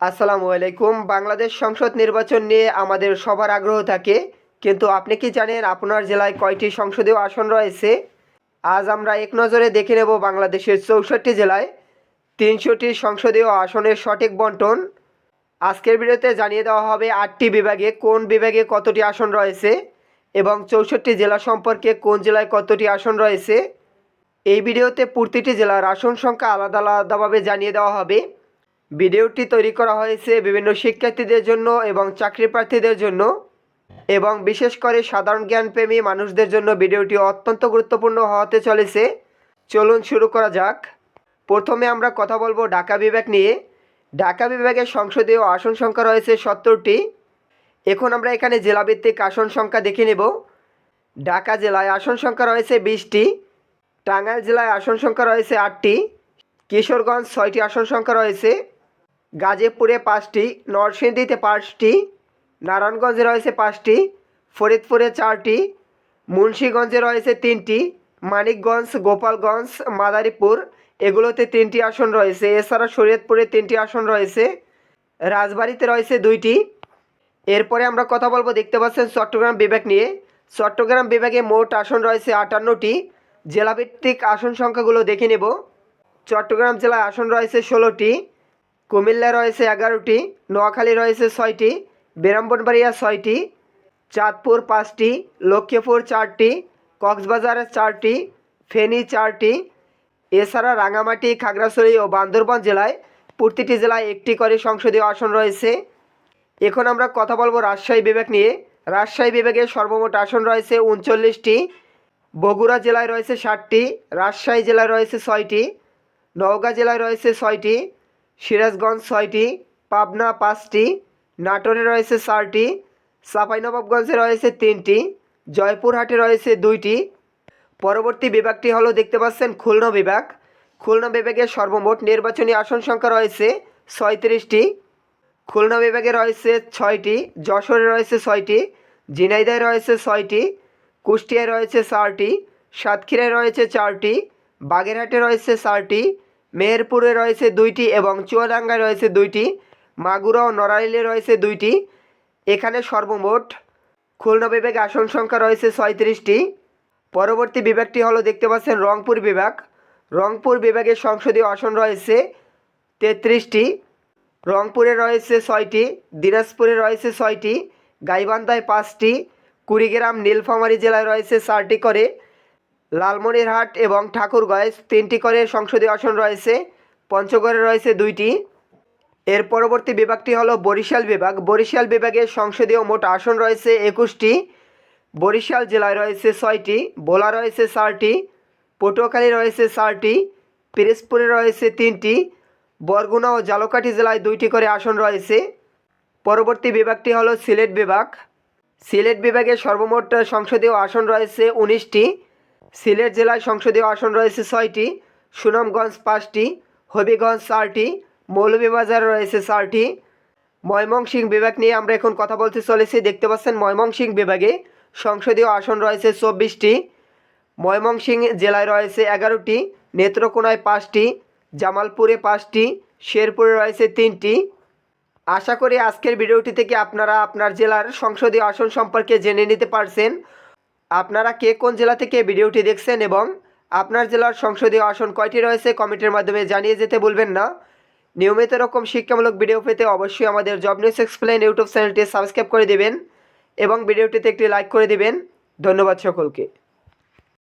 আসসালামু আলাইকুম। বাংলাদেশ সংসদ নির্বাচন নিয়ে আমাদের সবার আগ্রহ থাকে। কিন্তু আপনি কি জানেন আপনার জেলায় কয়টি সংসদীয় আসন রয়েছে? আজ আমরা এক নজরে দেখে নেব বাংলাদেশের চৌষট্টি জেলায় তিনশোটি সংসদীয় আসনের সঠিক বন্টন। আজকের ভিডিওতে জানিয়ে দেওয়া হবে আটটি বিভাগে কোন বিভাগে কতটি আসন রয়েছে এবং চৌষট্টি জেলা সম্পর্কে কোন জেলায় কতটি আসন রয়েছে। এই ভিডিওতে প্রতিটি জেলার আসন সংখ্যা আলাদা আলাদাভাবে জানিয়ে দেওয়া হবে। ভিডিওটি তৈরি করা হয়েছে বিভিন্ন শিক্ষার্থীদের জন্য এবং চাকরি প্রার্থীদের জন্য। এবং বিশেষ করে সাধারণ জ্ঞানপ্রেমী মানুষদের জন্য ভিডিওটি অত্যন্ত গুরুত্বপূর্ণ হতে চলেছে। চলুন শুরু করা যাক। প্রথমে আমরা কথা বলব ঢাকা বিভাগ নিয়ে। ঢাকা বিভাগের সংসদীয় আসন সংখ্যা রয়েছে সত্তরটি। এখন আমরা এখানে জেলাভিত্তিক আসন সংখ্যা দেখে নেব। ঢাকা জেলায় আসন সংখ্যা রয়েছে বিশটি। টাঙ্গাইল জেলায় আসন সংখ্যা রয়েছে আটটি। কিশোরগঞ্জ ছয়টি আসন সংখ্যা রয়েছে। গাজীপুরে পাঁচটি, নরসিংদীতে পাঁচটি, নারায়ণগঞ্জে রয়েছে পাঁচটি, ফরিদপুরে চারটি, মুন্সীগঞ্জে রয়েছে তিনটি, মানিকগঞ্জ, গোপালগঞ্জ, মাদারীপুর এগুলোতে তিনটি আসন রয়েছে। এছাড়া শরীয়তপুরে তিনটি আসন রয়েছে। রাজবাড়িতে রয়েছে দুইটি। এরপরে আমরা কথা বলব, দেখতে পাচ্ছেন চট্টগ্রাম বিভাগ নিয়ে। চট্টগ্রাম বিভাগে মোট আসন রয়েছে আটান্নটি। জেলাভিত্তিক আসন সংখ্যাগুলো দেখে নেব। চট্টগ্রাম জেলায় আসন রয়েছে ষোলোটি। কুমিল্লা রয়েছে এগারোটি, নোয়াখালী রয়েছে ছয়টি বিরামবনবাড়িয়া ছয়টি, চাঁদপুর পাঁচটি, লক্ষ্মীপুর চারটি, কক্সবাজার চারটি, ফেনী চারটি, এছাড়া রাঙামাটি, খাগড়াছড়ি ও বান্দরবান জেলায় প্রতিটি জেলায় একটি করে সংসদীয় আসন রয়েছে। এখন আমরা কথা বলব রাজশাহী বিভাগ নিয়ে। রাজশাহী বিভাগের সর্বমোট আসন রয়েছে উনচল্লিশটি, বগুড়া জেলায় রয়েছে ষাটটি, রাজশাহী জেলায় রয়েছে ছয়টি, নওগাঁ জেলায় রয়েছে ছয়টি সিরাজগঞ্জ ছয়টি, পাবনা পাঁচটি, নাটোরে রয়েছে চারটি চাঁপাইনবাবগঞ্জে রয়েছে তিনটি, জয়পুরহাটে রয়েছে দুইটি। পরবর্তী বিভাগটি হলো দেখতে পাচ্ছেন খুলনা বিভাগ। খুলনা বিভাগের সর্বমোট নির্বাচনী আসন সংখ্যা রয়েছে ছয়ত্রিশটি। খুলনা বিভাগে রয়েছে ছয়টি, যশোরে রয়েছে ছয়টি ঝিনাইদায় রয়েছে ছয়টি, কুষ্টিয়ায় রয়েছে চারটি, সাতক্ষীরায় রয়েছে চারটি, বাগেরহাটে রয়েছে চারটি মেহেরপুরে রয়েছে দুইটি এবং চুয়াডাঙ্গায় রয়েছে দুইটি, মাগুরা ও নড়াইলে রয়েছে দুইটি। এখানে সর্বমোট খুলনা বিভাগে আসন সংখ্যা রয়েছে ছয়ত্রিশটি। পরবর্তী বিভাগটি হলো দেখতে পাচ্ছেন রংপুর বিভাগ। রংপুর বিভাগের সংসদীয় আসন রয়েছে তেত্রিশটি, রংপুরে রয়েছে ছয়টি, দিনাজপুরে রয়েছে ছয়টি, গাইবান্ধায় পাঁচটি, কুড়িগ্রাম, নীলফামারী জেলায় রয়েছে চারটি করে। লালমনিরহাট এবং ঠাকুরগাঁয় তিনটি করে সংসদীয় আসন রয়েছে, পঞ্চগড়ে রয়েছে দুইটি। এর পরবর্তী বিভাগটি হলো বরিশাল বিভাগ। বরিশাল বিভাগের সংসদীয় মোট আসন রয়েছে একুশটি, বরিশাল জেলায় রয়েছে ছয়টি, ভোলা রয়েছে চারটি, পটুয়াখালী রয়েছে চারটি, পিরোজপুরে রয়েছে তিনটি, বরগুনা ও জালকাঠি জেলায় দুইটি করে আসন রয়েছে। পরবর্তী বিভাগটি হলো সিলেট বিভাগ। সিলেট বিভাগের সর্বমোট সংসদীয় আসন রয়েছে উনিশটি সিলেট জেলায় সংসদীয় আসন রয়েছে ছয়টি, সুনামগঞ্জ পাঁচটি, হবিগঞ্জ চারটি, মৌলভীবাজার রয়েছে চারটি। ময়মনসিংহ বিভাগ নিয়ে আমরা এখন কথা বলতে চলেছি। দেখতে পাচ্ছেন ময়মনসিংহ বিভাগে সংসদীয় আসন রয়েছে চব্বিশটি, ময়মনসিংহ জেলায় রয়েছে এগারোটি, নেত্রকোনায় পাঁচটি, জামালপুরে পাঁচটি, শেরপুরে রয়েছে তিনটি। আশা করি আজকের ভিডিওটি থেকে আপনারা আপনার জেলার সংসদীয় আসন সম্পর্কে জেনে নিতে পারছেন। আপনারা কে কোন জেলা থেকে ভিডিওটি দেখছেন এবং আপনার জেলার সংসদীয় আসন কয়টি রয়েছে কমেন্টের মাধ্যমে জানিয়ে যেতে বলবেন না। নিয়মিত রকম শিক্ষামূলক ভিডিও পেতে অবশ্যই আমাদের জব নিউজ এক্সপ্লেন ইউটিউব চ্যানেলটি সাবস্ক্রাইব করে দেবেন এবং ভিডিওটিতে একটি লাইক করে দেবেন। ধন্যবাদ সকলকে।